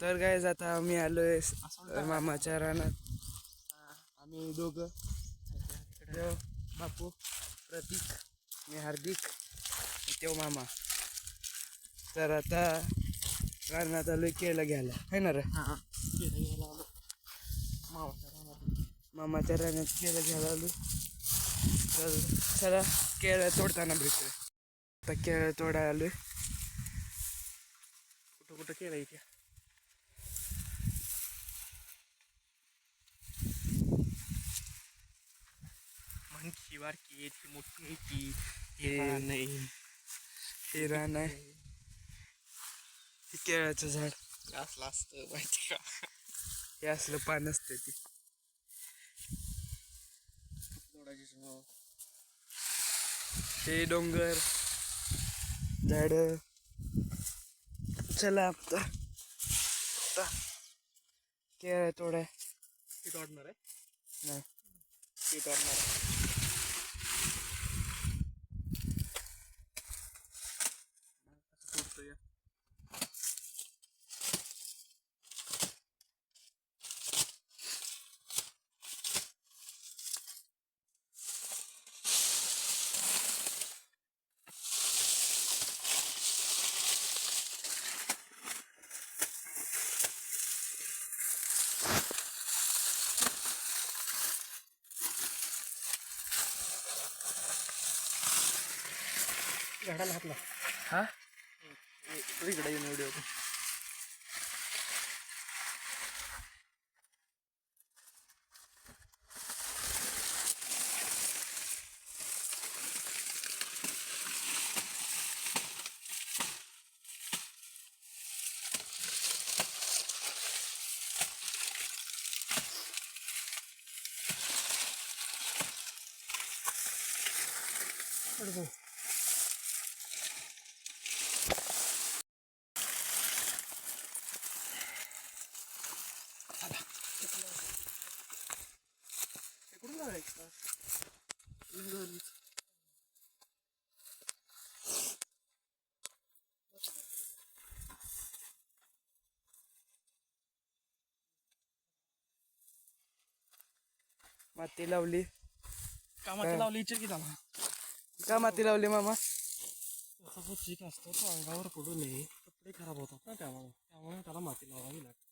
तर काय आता आम्ही आलोय मामाच्या रानात. आम्ही दोघं. देव बापू प्रतीक मी हार्दिक त्यो मामा. तर आता रानात आलोय केळं घ्यायला. है ना रे? हा केळं घ्यायला आलो मावाच्या रानात. मामाच्या रानात केळं घ्यायला आलो तर चला केळं तोडताना भेटतोय आता केळं तोडायला आलोय. कुठं कुठं केळं इथे? बारकी ती मोठी ती हे- नाही। हे रान आहे हे। केळाचं झाड. असलं असतं माहिती का? हे असलं पान असतं ते. हे डोंगर झाड. चला आता. आता. केळ तोडाय. ती तोडणार आहे? नाही. ती तोडणार आहे. झाडाला हातला हा तू इकडे येऊन व्हिडिओ माती लावली. कामाची लावली? इचर की त्याला का माती लावली मामा? त्याचा जो चीक असतो तो अंगावर पडू नये. कपडे खराब होतात ना त्यामुळे. त्यामुळे त्याला माती लावावी लागते.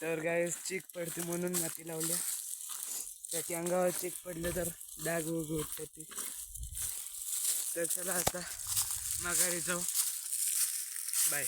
तर गाय चीक पडते म्हणून माती लावल्या त्याच्या अंगावर चेक पडलं तर डाग उगवतात ते. तर चला आता माघारी जाऊ. बाय